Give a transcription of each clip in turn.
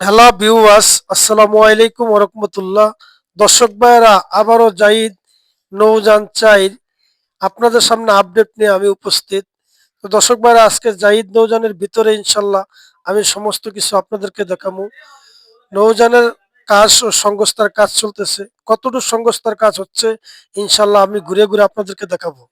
Hello viewers আসসালামু আলাইকুম ওরহমতুল্লাহ দর্শক ভাইয়েরা, আবারও জাহিদ নৌজান চাইর আপনাদের সামনে আপডেট নিয়ে আমি উপস্থিত। তো দর্শক ভাইয়েরা, আজকে জাহিদ নৌজানের ভিতরে ইনশাল্লাহ আমি সমস্ত কিছু আপনাদেরকে দেখাবো। নৌজানের কাজ ও সংস্থার কাজ চলতেছে। কতটুকু সংস্থার কাজ হচ্ছে ইনশাল্লাহ আমি ঘুরে ঘুরে আপনাদেরকে দেখাবো।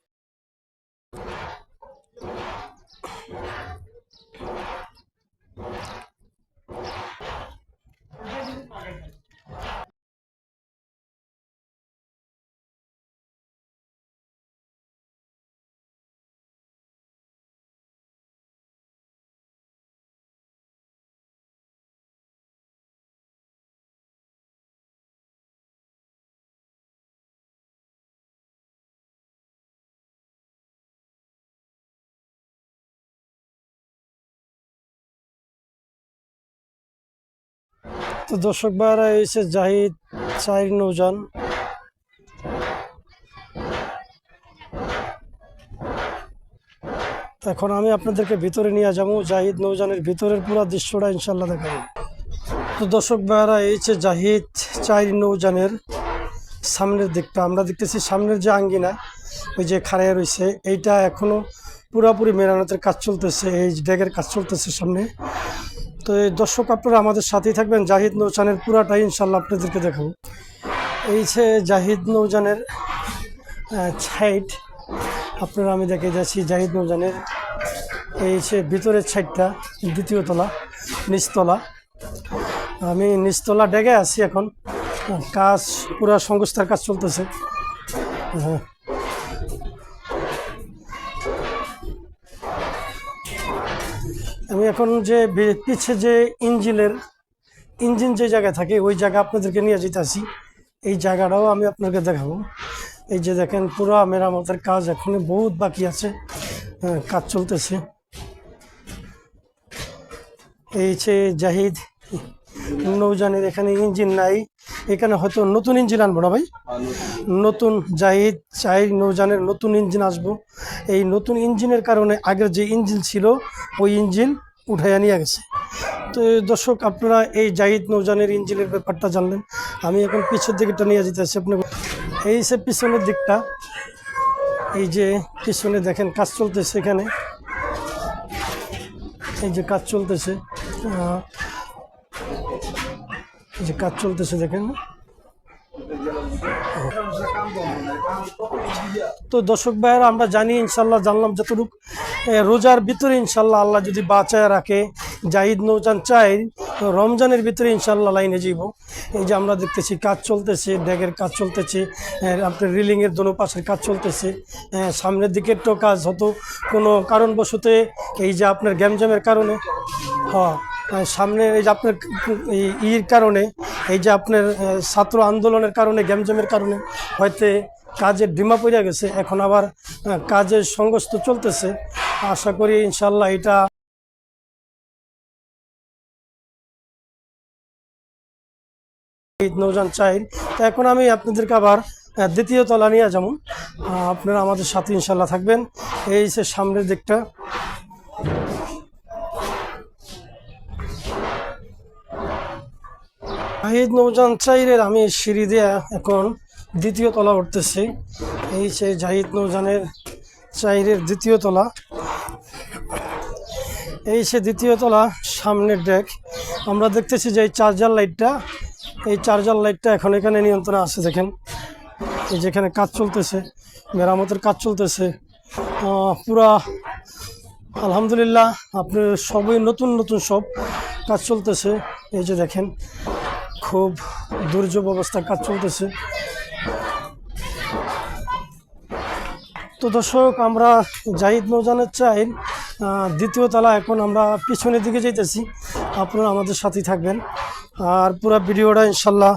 তো দর্শক ভাইয়েরা এসে জাহিদ চাইর নৌজান। এখন আমি আপনাদেরকে ভিতরে নিয়ে যাব, জাহিদ নৌজানের ভিতরের পুরো দৃশ্যটা ইনশাল্লাহ দেখাবো। তো দর্শক ভাইয়েরা এই যে জাহিদ চাইর নৌজানের সামনের দিকটা। আমরা দেখতেছি সামনের যে আঙ্গিনা, ওই যে খাড়াইয়া রয়েছে, এইটা এখনও পুরোপুরি মেরামতের কাজ চলতেছে, এই ড্যাগের কাজ চলতেছে সামনে। তো এই দর্শক আপনারা আমাদের সাথেই থাকবেন। জাহিদ নৌজানের পুরাটাই ইনশাল্লাহ আপনাদেরকে দেখাবো। এই যে জাহিদ নৌজানের ছাইট, আপনারা আমি দেখে যাচ্ছি জাহিদ নৌজানের এই যে ভিতরের সাইডটা দ্বিতীয় তলা নিচতলা আমি নিচতলা ডেগে আছি এখন। কাজ, পুরা সংস্থার কাজ চলতেছে। হ্যাঁ আমি এখন যে পিছে যে ইঞ্জিনের ইঞ্জিন যে জায়গায় থাকে ওই জায়গা আপনাদেরকে নিয়ে যেতেছি এই জায়গাটাও আমি আপনাকে দেখাবো। এই যে দেখেন পুরো মেরামতের কাজ এখনও বহুত বাকি আছে। হ্যাঁ, কাজ চলতেছে। এই যে জাহিদ নৌজানের এখানে ইঞ্জিন নাই। এখানে হয়তো নতুন ইঞ্জিন আনব না ভাই? নতুন জাহিদ চাই নৌজানের নতুন ইঞ্জিন আসব। এই নতুন ইঞ্জিনের কারণে আগের যে ইঞ্জিন ছিল ওই ইঞ্জিন উঠাইয়া নিয়ে গেছে। তো দর্শক, আপনারা এই জাহিদ নৌজানের ইঞ্জিনের ব্যাপারটা জানলেন। আমি এখন পিছের দিকটা নিয়ে যেতেছি আপনি এই সে পিছনের দিকটা, এই যে পিছনে দেখেন কাজ চলতেছে এখানে। এই যে কাজ চলতেছে এই যে কাজ চলতেছে দেখেন। তো দর্শক ভাইয়েরা, আমরা জানি, ইনশাল্লাহ জানলাম যতটুকু। রোজার ভিতরে ইনশাল্লাহ আল্লাহ যদি বাঁচায় রাখে, জাহিদ নৌজান চাই রমজানের ভিতরে ইনশাল্লাহ লাইনে যাইব। এই যে আমরা দেখতেছি, কাজ চলতেছে ড্যাগের কাজ চলতেছে আপনার রিলিংয়ের দোনো পাশের কাজ চলতেছে সামনের দিকের তো কাজ হতো। কোনো কারণবশতে এই যে আপনার গ্যামজামের কারণে হ্যাঁ আর সামনে এই যে আপনার ইর কারণে এই যে আপনার ছাত্র আন্দোলনের কারণে, গ্যামজামের কারণে হয়তো কাজের ডিমা পড়ে গেছে, এখন আবার কাজের সংঘর্ষ চলতেছে। আশা করি ইনশাল্লাহ এটা নৌজান চাই তো এখন আমি আপনাদেরকে আবার দ্বিতীয় তলা নিয়ে যেমন আপনারা আমাদের সাথে ইনশাল্লাহ থাকবেন। এই যে সামনের দিকটা আহিদ নৌজান চাইরের আমি সিঁড়ি দিয়ে এখন দ্বিতীয় তলা উঠতেছি। এই সে জাহিদ নৌজানের চাইরের দ্বিতীয় তলা। এই সে দ্বিতীয় তলা সামনের ডেক, আমরা দেখতেছি যে এই চার্জার লাইটটা, এই চার্জার লাইটটা এখন এখানে নিয়ন্ত্রণে আছে দেখেন। এই যেখানে কাজ চলতেছে, মেরামতের কাজ চলতেছে। পুরা আলহামদুলিল্লাহ, আপনার সবই নতুন নতুন সব কাজ চলতেছে। এই যে দেখেন খুব দুর্যোগ অবস্থার কাজ চলতেছে। তো দর্শক, আমরা জাহিদ নৌজানের চাই দ্বিতীয় তলা এখন আমরা পিছনের দিকে যেতেছি আপনারা আমাদের সাথেই থাকবেন। আর পুরো ভিডিওটা ইনশাল্লাহ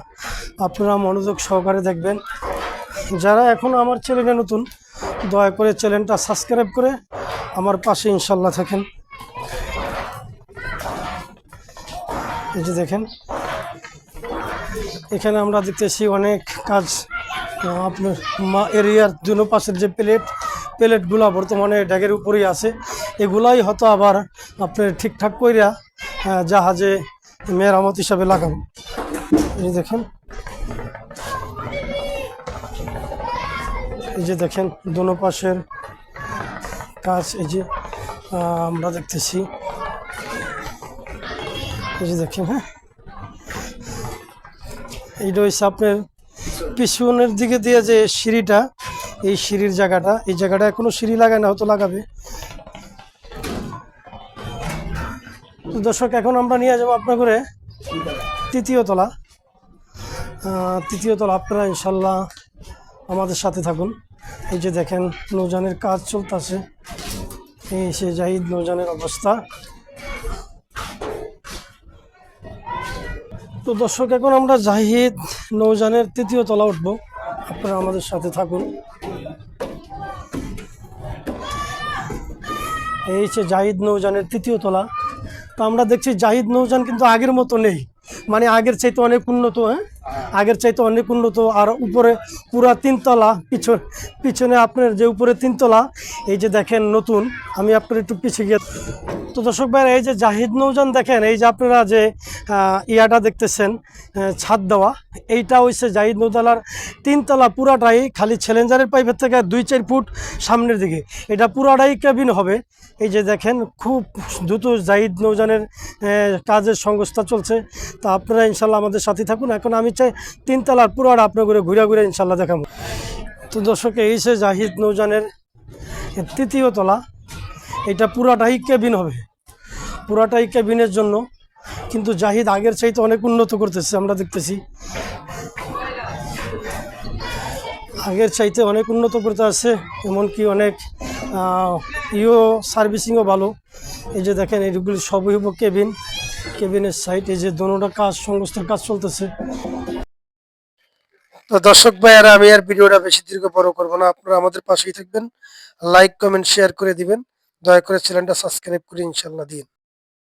আপনারা মনোযোগ সহকারে দেখবেন। যারা এখন আমার চ্যানেলে নতুন, দয়া করে চ্যানেলটা সাবস্ক্রাইব করে আমার পাশে ইনশাল্লাহ থাকেন। এই যে দেখেন এখানে আমরা দেখতেছি অনেক কাজ আপনার মা এরিয়ার দুনো পাশের যে প্লেট, প্লেটগুলা বর্তমানে ড্যাগের উপরেই আছে। এগুলাই হয়তো আবার আপনার ঠিকঠাক কইরা জাহাজে মেরামত হিসাবে লাগাবো। এই দেখেন। এই যে দেখেন, দোনো পাশের কাজ, এই যে আমরা দেখতেছি। এই যে দেখেন হ্যাঁ? এইটা হচ্ছে আপনার পিছনের দিকে দিয়ে যে সিঁড়িটা, এই সিঁড়ির জায়গাটা, এই জায়গাটা এখনও সিঁড়ি লাগায় না, হয়তো লাগাবে। দর্শক, এখন আমরা নিয়ে যাব আপনার করে তৃতীয় তলা। তৃতীয় তলা আপনারা ইনশাল্লাহ আমাদের সাথে থাকুন। এই যে দেখেন নৌজানের কাজ চলতেছে। এই সে জাহিদ নৌজানের অবস্থা। তো দর্শক, এখন আমরা জাহিদ নৌজানের তৃতীয় তলা উঠব। আপনারা আমাদের সাথে থাকুন। এই হচ্ছে জাহিদ নৌজানের তৃতীয় তলা। তো আমরা দেখছি জাহিদ নৌজান কিন্তু আগের মতো নেই। মানে আগের চাইতে অনেক উন্নত হ্যাঁ? আগের চাইতে অনেক উন্নত। আর উপরে পুরা তিনতলা, পিছন, পিছনে আপনার যে উপরে তিনতলা, এই যে দেখেন নতুন। আমি আপনার একটু পিছিয়ে গিয়ে তো দর্শক ভাই এই যে জাহিদ নৌজান দেখেন, এই যে আপনারা যে ইয়াটা দেখতেছেন ছাদ দেওয়া, এইটা হচ্ছে জাহিদ নৌজালার তিনতলা পুরাটাই খালি চ্যালেঞ্জারের পাইপের থেকে দুই চার ফুট সামনের দিকে। এটা পুরাটাই কেবিন হবে। এই যে দেখেন, খুব দ্রুত জাহিদ নৌজানের কাজের সংস্থা চলছে। তা আপনারা ইনশাল্লাহ আমাদের সাথে থাকুন। এখন আমি চাই তিনতলার পুরাটা আপনার করে ঘুরে ঘুরে ইনশাল্লাহ দেখাবো। তো দর্শক, এই সে জাহিদ নৌজানের তৃতীয় তলা এটা পুরাটাই কেবিন হবে। পুরাটাই কেবিনের জন্য। কিন্তু জাহিদ আগের চাইতে অনেক উন্নত করতেছে, আমরা দেখতেছি। আগের চাইতে অনেক উন্নত করতে আছে, এমনকি অনেক ইও সার্ভিসিংও ভালো। এই যে দেখেন এইগুলি সবই হব কেবিন। কেবিনের সাইড এই যে দোনোটা কাজ, সংস্থার কাজ চলতেছে। তো দর্শক ভাইয়ারা, আমি আর ভিডিওটা বেশি দীর্ঘ বড় করব না। আপনারা আমাদের পাশেই থাকবেন। লাইক কমেন্ট শেয়ার করে দিবেন। দয়া করে চ্যানেলটা সাবস্ক্রাইব করে ইনশাল্লাহ দিন।